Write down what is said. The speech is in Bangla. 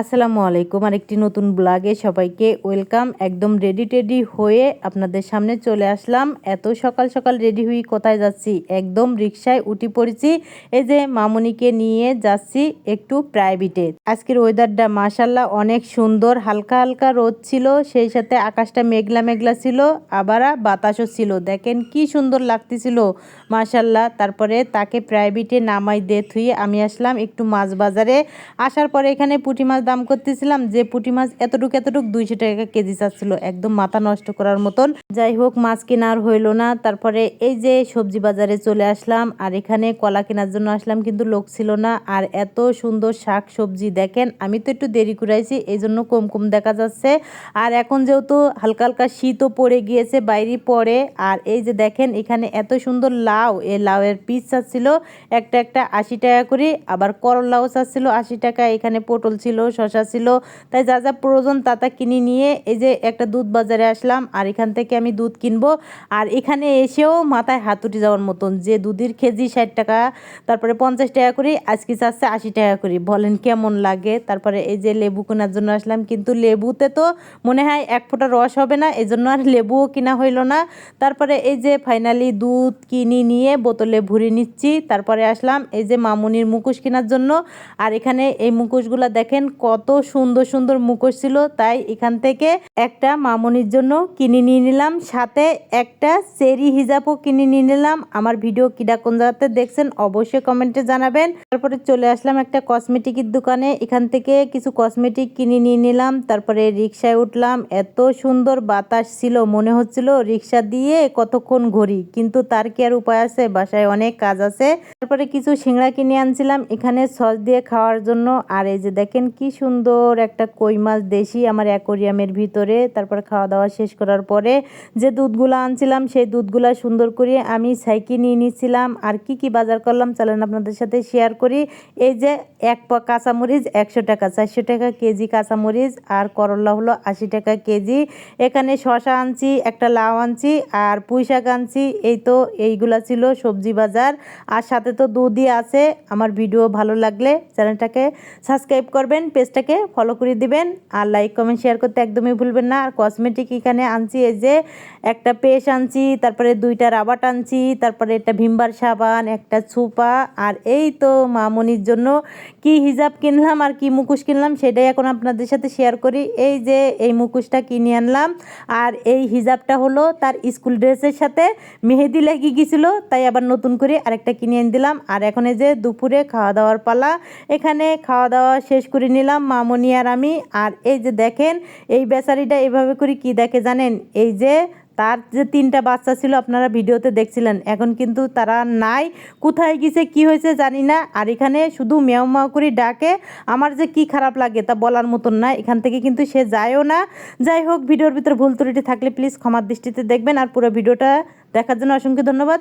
আসসালামু আলাইকুম। আর একটি নতুন ব্লগে সবাইকে ওয়েলকাম। একদম রেডি টেডি হয়ে আপনাদের সামনে চলে আসলাম। এত সকাল সকাল রেডি হয়ে কোথায় যাচ্ছি? একদম রিক্সায় উঠি পড়েছি। এই যে মামুনিকে নিয়ে যাচ্ছি একটু প্রাইভেটে আজকের ওয়েদারটা মাসাল্লাহ অনেক সুন্দর। হালকা হালকা রোদ ছিল, সেই সাথে আকাশটা মেঘলা মেঘলা ছিল, আবার বাতাসও ছিল। দেখেন কি সুন্দর লাগতেছিল। মাসাল্লাহ তারপরে তাকে প্রাইভেটে নামাই দিয়ে থুয়ে আমি আসলাম একটু মাছ বাজারে। আসার পরে এখানে পুঁটি মাছ দাম করতেছিলাম, যে পুঁটি মাছ এতটুকু এতটুকু দুইশো টাকা কেজি চাচ্ছিল। একদম মাথা নষ্ট করার মতন। যাই হোক, মাছ কেনার হইল না। তারপরে এই যে সবজি বাজারে চলে আসলাম, আর এখানে কলা কেনার জন্য আসলাম কিন্তু লোক ছিল না। আর এত সুন্দর শাক সবজি দেখেন, আমি তো একটু দেরি করাইছি এই জন্য কম কম দেখা যাচ্ছে। আর এখন যেহেতু হালকা হালকা শীতও পড়ে গিয়েছে, বাইরে পড়ে। আর এই যে দেখেন, এখানে এত সুন্দর লাউ এই লাউয়ের পিস চাচ্ছিল, একটা একটা আশি টাকা করে। আবার করলাও চাচ্ছিল আশি টাকা, এখানে পটল ছিল শশা ছিল। তাই যা যা প্রয়োজন তা তা কিনে নিয়ে এই যে একটা দুধ বাজারে আসলাম আর এখান থেকে আমি দুধ কিনবো। আর এখানে এসেও মাথায় হাত উঠে যাওয়ার মতন যে দুধের কেজি ষাট টাকা, তারপরে পঞ্চাশ টাকা করে, আজকে চাচ্ছে আশি টাকা করে। বলেন কেমন লাগে? তারপরে এই যে লেবু কেনার জন্য আসলাম, কিন্তু লেবুতে তো মনে হয় এক ফোঁটা রস হবে না এই জন্য আর লেবুও কিনা হইল না। তারপরে এই যে ফাইনালি দুধ কিনি নিয়ে বোতলে ভরে নিচ্ছি। তারপরে আসলাম এই যে মামুনির মুখোশ কেনার জন্য। আর এখানে এই মুখোশগুলো দেখেন কত সুন্দর সুন্দর মুখোশ ছিল, তাই এখান থেকে একটা মামনির জন্য কিনে নিয়ে নিলাম। সাথে একটা চেরি হিজাবও কিনে নিয়ে নিলাম। আমার ভিডিও কিডা কোন জায়গাতে দেখছেন অবশ্যই কমেন্টে জানাবেন। তারপরে চলে আসলাম একটা কসমেটিকের দোকানে। এখান থেকে কিছু কসমেটিক কিনে নিয়ে নিলাম। তারপরে রিক্সায় উঠলাম। এত সুন্দর বাতাস ছিল, মনে হচ্ছিল রিক্সা দিয়ে কতক্ষণ ঘুরি কিন্তু তার কি আর উপায় আছে? বাসায় অনেক কাজ আছে। তারপরে কিছু সিংড়া কিনে আনছিলাম। এখানে সস দিয়ে খাওয়ার জন্য। আর এই যে দেখেন কি সুন্দর একটা কই মাছ দেশি আমার অ্যাকোরিয়ামের ভিতরে। তারপর খাওয়া দাওয়া শেষ করার পরে যে দুধগুলো আনছিলাম, সেই দুধগুলো সুন্দর করে আমি সাইকেল নিয়ে নিয়েছিলাম আর কি কি বাজার করলাম চলেন আপনাদের সাথে শেয়ার করি। এই যে এক পা কাঁচামরিচ একশো টাকা, চারশো টাকা কেজি কাঁচামরিচ আর করলা হলো আশি টাকা কেজি। এখানে শশা আনছি, একটা লাউ আনছি আর পুঁই শাক আনছি। এই তো এইগুলা ছিল সবজি বাজার। আর সাথে তো দুধই আছে। আমার ভিডিও ভালো লাগলে চ্যানেলটাকে সাবস্ক্রাইব করবেন। পেজটাকে ফলো করে দিবেন। আর লাইক কমেন্ট শেয়ার করতে একদমই ভুলবেন না। আর কসমেটিক এখানে আনছি, এই যে একটা পেস্ট আনছি, তারপরে দুইটা রাবাট আনছি, তারপরে একটা ভিমবার সাবান, একটা ছুপা আর এই তো মামনির জন্য কি হিজাব কিনলাম আর কি মুখোশ কিনলাম সেটাই এখন আপনাদের সাথে শেয়ার করি। এই যে এই মুখোশটা কিনে আনলাম। আর এই হিজাবটা হলো তার স্কুল ড্রেসের সাথে মেহেদি লেগে গেছিল, তাই আবার নতুন করে আরেকটা কিনে এনে দিলাম আর এখন এই যে দুপুরে খাওয়া দাওয়ার পালা, এখানে খাওয়া দাওয়া শেষ করে নিলাম মামনি আর আমি। আর এই যে দেখেন, এই বেচারিটা এভাবে করে কি দেখে জানেন? এই যে তার যে তিনটা বাচ্চা ছিল, আপনারা ভিডিওতে দেখছিলেন। এখন কিন্তু তারা নাই। কোথায় গেছে, কি হয়েছে জানি না। আর এখানে শুধু মেও মেও করে ডাকে। আমার যে কি খারাপ লাগে তা বলার মতন না। এখান থেকে কিন্তু সে যায়ও না। যাই হোক, ভিডিওর ভিতরে ভুল ত্রুটি থাকলে প্লিজ ক্ষমার দৃষ্টিতে দেখবেন। আর পুরো ভিডিওটা দেখার জন্য অসংখ্য ধন্যবাদ।